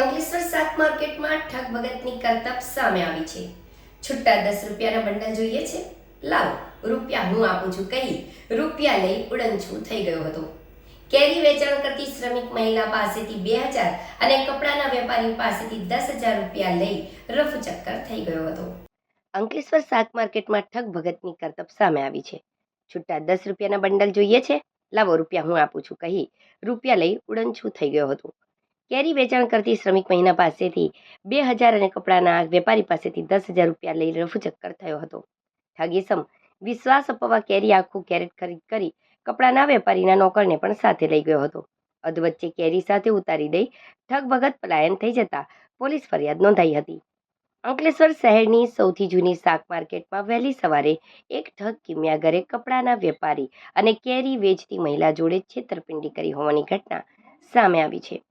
અંકલેશ્વર શાક માર્કેટમાં ઠગ ભગતની કરતબ સામે આવી છે. છુટ્ટા દસ રૂપિયાના બંડલ જોઈએ છે? લાવો, રૂપિયા હું આપું છું, કહી રૂપિયા લઈ ઉડનછું થઈ ગયો હતો. કેરી વેચાણ કરતી શ્રમિક મહિલા પાસેથી બે હજાર અને કપડાના વેપારી પાસેથી દસ હજાર રૂપિયા લઈ રફ ચક્કર થઈ ગયો હતો. અંકલેશ્વર શાક માર્કેટમાં ઠગ ભગતની કરતબ સામે આવી છે. છુટ્ટા દસ રૂપિયાના બંડલ જોઈએ છે? લાવો, રૂપિયા હું આપું છું, કહી રૂપિયા લઈ ઉડનછું થઈ ગયો હતો. કેરી વેચાણ કરતી શ્રમિક મહિના પાસેથી બે હજાર અને કપડાના વેપારી પાસેથી દસ હજાર રૂપિયા લઈ રફુ ચક્કર થયો હતો. ઠગીસમ, વિશ્વાસ અપાવવા કેરી આખું કેરેટ ખરીદ કરી કપડાના વેપારીના નોકરને પણ સાથે લઈ ગયો હતો. અધવચ્ચે કેરી સાથે ઉતારી દઈ ઠગ ભગત પલાયન થઈ જતા પોલીસ ફરિયાદ નોંધાઈ હતી. અંકલેશ્વર શહેરની સૌથી જૂની શાક માર્કેટમાં વહેલી સવારે એક ઠગ કિમિયાગરે કપડાના વેપારી અને કેરી વેચતી મહિલા જોડે છેતરપિંડી કરી હોવાની ઘટના સામે આવી છે.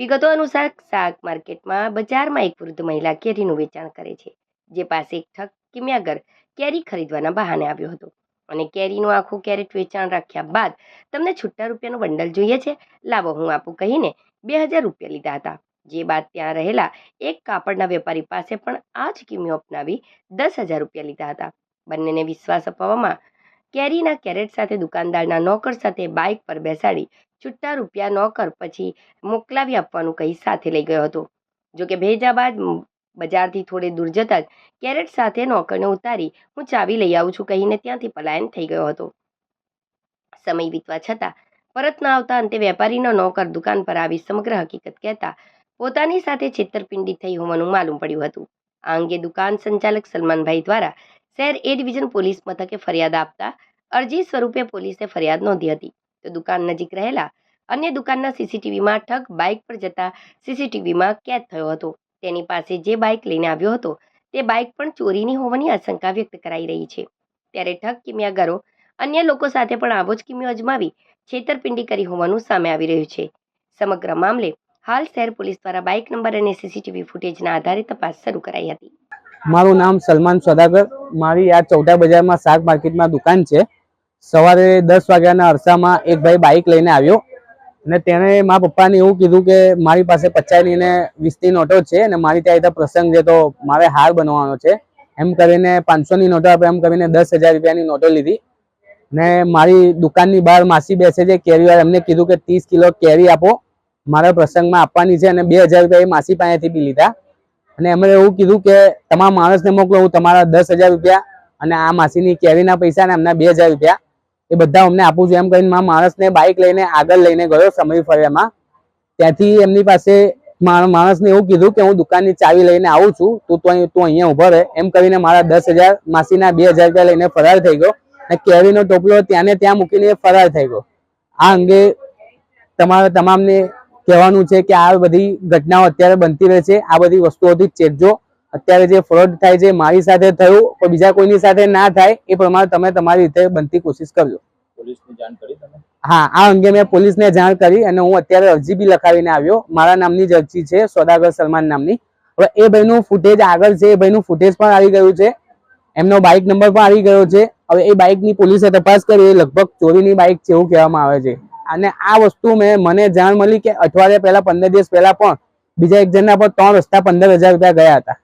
વિગતો અનુસાર શાક માર્કેટમાં બજારમાં એક વૃદ્ધ મહિલા કેરીનું વેચાણ કરે છે, જે પાસે એક ઠગ કિમ્યાગર કેરી ખરીદવાના બહાને આવ્યો હતો. અને કેરીનું આખું કેરેટ વેચાણ રાખ્યા બાદ તમને છૂટા રૂપિયાનું બંડલ જોઈએ છે? લાવો, હું આપું કહીને બે હજાર રૂપિયા લીધા હતા. જે બાદ ત્યાં રહેલા એક કાપડના વેપારી પાસે પણ આ જ કિમીઓ અપનાવી દસ હજાર રૂપિયા લીધા હતા. બંનેને વિશ્વાસ અપાવવામાં કેરીના કેરેટ સાથે દુકાનદારના નોકર સાથે બાઇક પર બેસાડી છૂટા રૂપિયા નોકર પછી મોકલાવી આપવાનું કહી સાથે લઈ ગયો હતો. જોકે ભેજા બાદ બજારથી થોડે દૂર જતાં જ કેરેટ સાથે નોકરને ઉતારી હું ચાવી લઈ આવું છું કહીને ત્યાંથી પલાયન થઈ ગયો હતો. સમય વીતવા છતાં પરત ન આવતા અંતે વેપારીનો નોકર દુકાન પર આવી સમગ્ર હકીકત કહેતા પોતાની સાથે છેતરપિંડી થઈ હોવાનું માલુમ પડ્યું હતું. આ અંગે દુકાન સંચાલક સલમાનભાઈ દ્વારા શહેર એ ડિવિઝન પોલીસ મથકે ફરિયાદ આપતા અરજી સ્વરૂપે પોલીસે ફરિયાદ નોંધી હતી. તો દુકાન નજીક રહેલા અન્ય દુકાનના સીસીટીવીમાં ઠગ બાઇક પર જતા સીસીટીવીમાં કેદ થયો હતો. તેની પાસે જે બાઇક લઈને આવ્યો હતો, તે બાઇક પણ ચોરીની હોવાની આશંકા વ્યક્ત કરાઈ રહી છે. ત્યારે ઠગ કિમિયાગરો અન્ય લોકો સાથે પણ આવો જ કિમિયો અજમાવી છેતરપિંડી કરી હોવાનું સામે આવી રહ્યું છે. સમગ્ર મામલે હાલ શહેર પોલીસ દ્વારા બાઇક નંબર અને સીસીટીવી ફૂટેજના આધારે તપાસ શરૂ કરાઈ હતી. મારું નામ સલમાન સોદાગર. મારી આ ચૌટા બજારમાં શાક માર્કેટમાં દુકાન છે. સવારે દસ વાગ્યાના અરસામાં એક ભાઈ બાઇક લઈને આવ્યો અને તેણે મારા પપ્પાને એવું કીધું કે મારી પાસે પચાસની ને વીસની નોટો છે અને મારી ત્યાં ત્યાં પ્રસંગ છે તો મારે હાર બનવાનો છે. એમ કરીને પાંચસોની નોટો આપે, એમ કરીને દસ હજાર રૂપિયાની નોટો લીધી. ને મારી દુકાનની બહાર માસી બેસે છે, કેરીવાળા. એમને કીધું કે ત્રીસ કિલો કેરી આપો. મારા પ્રસંગમાં આપવાની છે અને બે હજાર રૂપિયા એ માસી પાસેથી બી લીધા. અને એમણે એવું કીધું કે તમામ માણસને મોકલો, હું તમારા દસ હજાર રૂપિયા અને આ માસીની કેરીના પૈસા ને એમના બે હજાર રૂપિયા એ બધા અમને આપું છું. એમ કહીને માણસને બાઇક લઈને આગળ લઈને ગયો સમય ફર્યામાં. ત્યાંથી એમની પાસે માણસને એવું કીધું કે હું દુકાનની ચાવી લઈને આવું છું. તું તો તું અહીંયા ઊભો રહે. એમ કરીને મારા દસ હજાર માસીના બે હજાર રૂપિયા લઈને ફરાર થઈ ગયો અને કેરીનો ટોપલો ત્યાંને ત્યાં મૂકીને ફરાર થઈ ગયો. આ અંગે તમારા, તમામને કહેવાનું છે કે આ બધી ઘટનાઓ અત્યારે બનતી રહે છે. આ બધી વસ્તુઓથી ચેતજો. અત્યારે જે ફ્રોડ થાય છે મારી સાથે થયું પણ બીજા કોઈની સાથે ના થાય એ પ્રમાણે તમે તમારી રીતે બનતી કોશિશ કરજો. હા આ અંગે મેં પોલીસને જાણ કરી અને હું અત્યારે અરજી બી લખાવીને આવ્યો. મારા નામની જ અરજી છે સોદાગર સલમાન નામની. હવે એ ભાઈનું ફૂટેજ આગળ છે એ ભાઈનું ફૂટેજ પણ આવી ગયું છે. એમનો બાઇક નંબર પણ આવી ગયો છે. હવે એ બાઇકની પોલીસે તપાસ કરી એ લગભગ ચોરીની બાઇક છે એવું કહેવામાં આવે છે. અને આ વસ્તુ મેં, મને જાણ મળી કે અઠવાડિયા પહેલા, પંદર દિવસ પહેલા પણ, બીજા એક જણના પર ત્રણ રસ્તા પંદર હજાર રૂપિયા ગયા હતા.